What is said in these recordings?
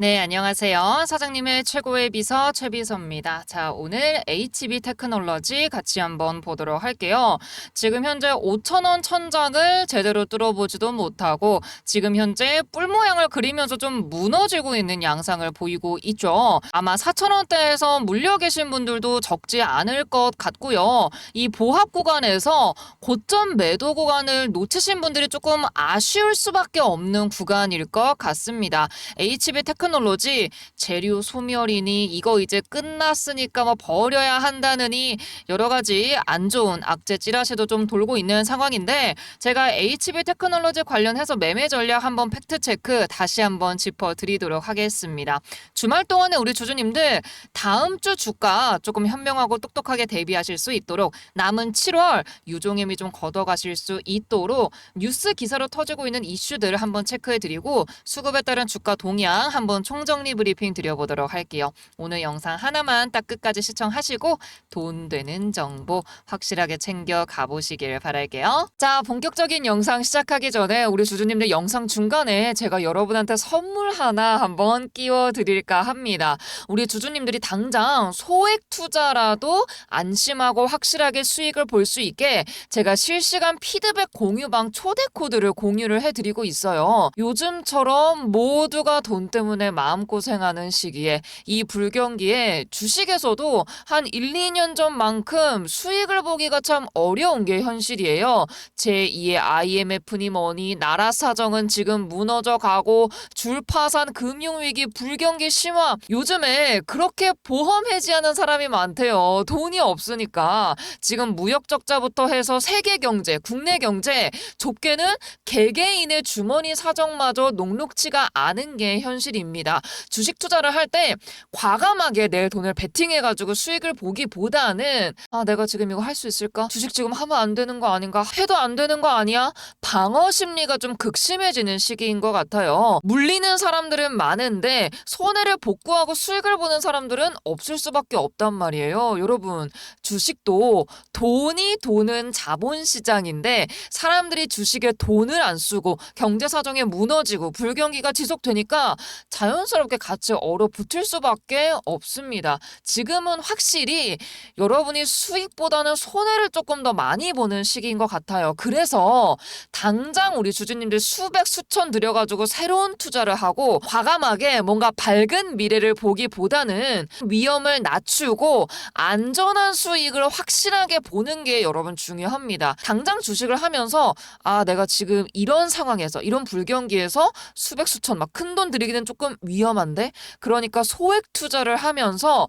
네, 안녕하세요. 사장님의 최고의 비서 최비서입니다. 자, 오늘 HB 테크놀로지 같이 한번 보도록 할게요. 지금 현재 5,000원 천장을 제대로 뚫어보지도 못하고 지금 현재 뿔 모양을 그리면서 좀 무너지고 있는 양상을 보이고 있죠. 아마 4,000원대에서 물려 계신 분들도 적지 않을 것 같고요. 이 보합 구간에서 고점 매도 구간을 놓치신 분들이 조금 아쉬울 수밖에 없는 구간일 것 같습니다. HB 테크 놀로지 재료 소멸이니 이거 이제 끝났으니까 뭐 버려야 한다느니 여러 가지 안 좋은 악재 찌라시도 좀 돌고 있는 상황인데 제가 HB 테크놀로지 관련해서 매매 전략 한번 팩트 체크 다시 한번 짚어 드리도록 하겠습니다. 주말 동안에 우리 주주님들 다음 주 주가 조금 현명하고 똑똑하게 대비하실 수 있도록 남은 7월 유종임이 좀 걷어가실 수 있도록 뉴스 기사로 터지고 있는 이슈들 한번 체크해 드리고 수급에 따른 주가 동향 한번 총정리 브리핑 드려보도록 할게요. 오늘 영상 하나만 딱 끝까지 시청하시고 돈 되는 정보 확실하게 챙겨 가보시길 바랄게요. 자, 본격적인 영상 시작하기 전에 우리 주주님들 영상 중간에 제가 여러분한테 선물 하나 한번 끼워 드릴까 합니다. 우리 주주님들이 당장 소액 투자라도 안심하고 확실하게 수익을 볼 수 있게 제가 실시간 피드백 공유방 초대 코드를 공유를 해드리고 있어요. 요즘처럼 모두가 돈 때문에 마음고생하는 시기에 이 불경기에 주식에서도 한 1, 2년 전만큼 수익을 보기가 참 어려운 게 현실이에요. 제2의 IMF니 뭐니 나라 사정은 지금 무너져 가고 줄파산 금융위기 불경기 심화 요즘에 그렇게 보험 해지하는 사람이 많대요. 돈이 없으니까 지금 무역 적자부터 해서 세계 경제, 국내 경제 좁게는 개개인의 주머니 사정마저 녹록치가 않은 게 현실입니다. 주식 투자를 할 때 과감하게 내 돈을 베팅해가지고 수익을 보기보다는 아 내가 지금 이거 할 수 있을까? 주식 지금 하면 안 되는 거 아닌가? 해도 안 되는 거 아니야? 방어 심리가 좀 극심해지는 시기인 것 같아요. 물리는 사람들은 많은데 손해를 복구하고 수익을 보는 사람들은 없을 수밖에 없단 말이에요. 여러분 주식도 돈이 도는 자본시장인데 사람들이 주식에 돈을 안 쓰고 경제 사정에 무너지고 불경기가 지속되니까 자연 스럽게 같이 얼어붙을 수밖에 없습니다. 지금은 확실히 여러분이 수익보다는 손해를 조금 더 많이 보는 시기인 것 같아요. 그래서 당장 우리 주주님들 수백 수천 들여가지고 새로운 투자를 하고 과감하게 뭔가 밝은 미래를 보기보다는 위험을 낮추고 안전한 수익을 확실하게 보는 게 여러분 중요합니다. 당장 주식을 하면서 아 내가 지금 이런 상황에서 이런 불경기에서 수백 수천 막 큰 돈 들이기는 조금 위험한데? 그러니까 소액 투자를 하면서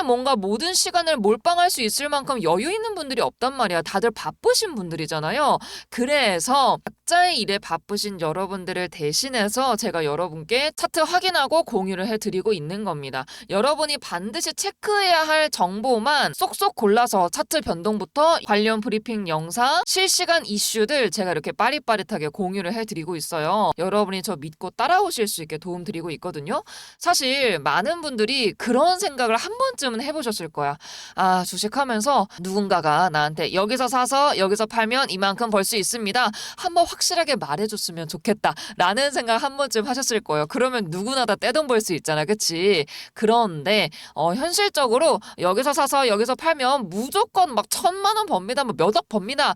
뭔가 모든 시간을 몰빵할 수 있을 만큼 여유 있는 분들이 없단 말이야. 다들 바쁘신 분들이잖아요. 그래서 각자의 일에 바쁘신 여러분들을 대신해서 제가 여러분께 차트 확인하고 공유를 해드리고 있는 겁니다. 여러분이 반드시 체크해야 할 정보만 쏙쏙 골라서 차트 변동부터 관련 브리핑 영상, 실시간 이슈들 제가 이렇게 빠릿빠릿하게 공유를 해드리고 있어요. 여러분이 저 믿고 따라오실 수 있게 도움드리고 있거든요. 사실 많은 분들이 그런 생각을 한 번쯤은 해보셨을 거야. 아, 주식하면서 누군가가 나한테 여기서 사서 여기서 팔면 이만큼 벌 수 있습니다. 한번 확실하게 말해줬으면 좋겠다. 라는 생각 한 번쯤 하셨을 거예요. 그러면 누구나 다 떼돈 벌 수 있잖아. 그치? 그런데, 어, 현실적으로 여기서 사서 여기서 팔면 무조건 막 천만 원 법니다. 뭐 몇억 법니다.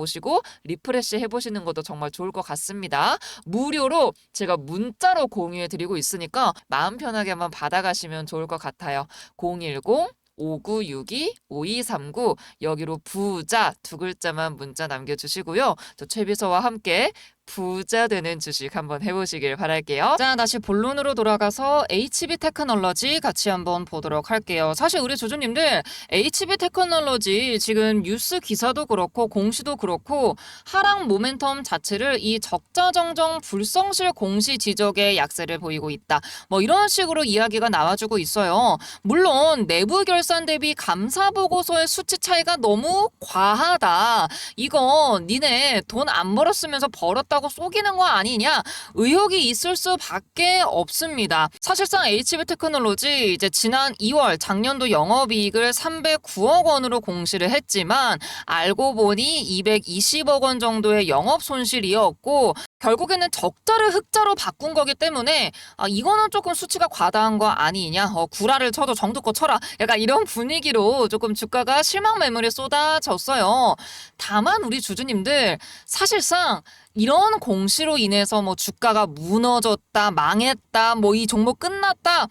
보시고 리프레시 해보시는 것도 정말 좋을 것 같습니다. 무료로 제가 문자로 공유해 드리고 있으니까 마음 편하게 한번 받아가시면 좋을 것 같아요. 010 5962-5239 여기로 부자 두 글자만 문자 남겨주시고요. 저 최비서와 함께 부자 되는 주식 한번 해보시길 바랄게요. 자, 다시 본론으로 돌아가서 HB 테크놀로지 같이 한번 보도록 할게요. 사실 우리 주주님들 HB 테크놀로지 지금 뉴스 기사도 그렇고 공시도 그렇고 하락 모멘텀 자체를 이 적자정정 불성실 공시 지적의 약세를 보이고 있다. 뭐 이런 식으로 이야기가 나와주고 있어요. 물론 내부 결산 대비 감사 보고서의 수치 차이가 너무 과하다. 이건 니네 돈 안 벌었으면서 벌었다고 속이는 거 아니냐 의혹이 있을 수밖에 없습니다. 사실상 HB 테크놀로지 이제 지난 2월 작년도 영업이익을 309억 원으로 공시를 했지만 알고 보니 220억 원 정도의 영업 손실이었고 결국에는 적자를 흑자로 바꾼 거기 때문에 아, 이거는 조금 수치가 과다한 거 아니냐 어, 구라를 쳐도 정도껏 쳐라 약간 이런 분위기로 조금 주가가 실망 매물이 쏟아졌어요. 다만 우리 주주님들 사실상 이런 공시로 인해서 뭐 주가가 무너졌다, 망했다, 뭐 이 종목 끝났다.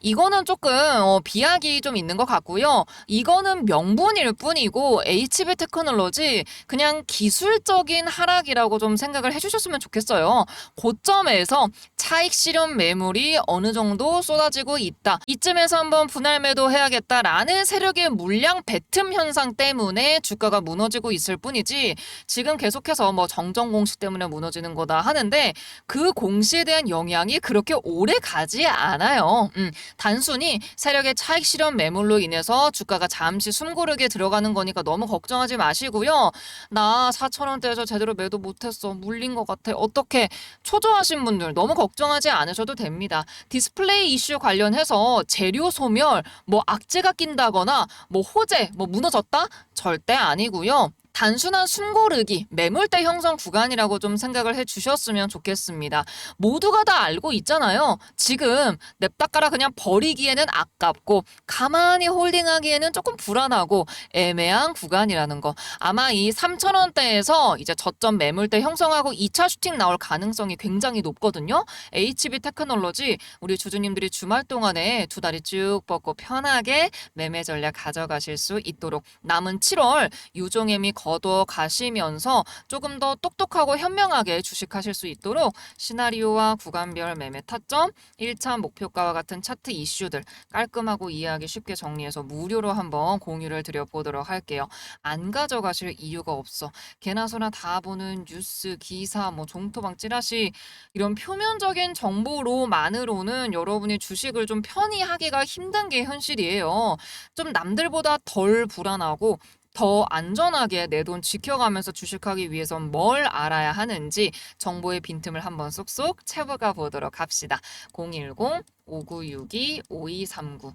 이거는 조금 어, 비약이 좀 있는 것 같고요. 이거는 명분일 뿐이고 HB 테크놀로지 그냥 기술적인 하락이라고 좀 생각을 해주셨으면 좋겠어요. 고점에서 차익 실현 매물이 어느 정도 쏟아지고 있다. 이쯤에서 한번 분할 매도 해야겠다라는 세력의 물량 배틈 현상 때문에 주가가 무너지고 있을 뿐이지 지금 계속해서 뭐 정정 공식 때문에 무너지는 거다 하는데 그 공시에 대한 영향이 그렇게 오래 가지 않아요. 음, 단순히 세력의 차익 실현 매물로 인해서 주가가 잠시 숨고르게 들어가는 거니까 너무 걱정하지 마시고요. 나 4,000원대에서 제대로 매도 못했어. 물린 것 같아. 어떻게 초조하신 분들 너무 걱정하지 않으셔도 됩니다. 디스플레이 이슈 관련해서 재료 소멸, 뭐 악재가 낀다거나 뭐 호재, 뭐 무너졌다? 절대 아니고요. 단순한 숨고르기, 매물대 형성 구간이라고 좀 생각을 해 주셨으면 좋겠습니다. 모두가 다 알고 있잖아요. 지금 냅다가라 그냥 버리기에는 아깝고 가만히 홀딩하기에는 조금 불안하고 애매한 구간이라는 거. 아마 이 3,000원대에서 이제 저점 매물대 형성하고 2차 슈팅 나올 가능성이 굉장히 높거든요. HB 테크놀로지 우리 주주님들이 주말 동안에 두 다리 쭉 뻗고 편하게 매매 전략 가져가실 수 있도록 남은 7월 유종애미 거둬 가시면서 조금 더 똑똑하고 현명하게 주식하실 수 있도록 시나리오와 구간별 매매 타점, 1차 목표가와 같은 차트 이슈들 깔끔하고 이해하기 쉽게 정리해서 무료로 한번 공유를 드려보도록 할게요. 안 가져가실 이유가 없어. 개나 소나 다 보는 뉴스, 기사, 뭐 종토방 찌라시 이런 표면적인 정보로만으로는 여러분이 주식을 좀 편히 하기가 힘든 게 현실이에요. 좀 남들보다 덜 불안하고 더 안전하게 내 돈 지켜가면서 주식하기 위해선 뭘 알아야 하는지 정보의 빈틈을 한번 쏙쏙 채워가 보도록 합시다. 010-5962-5239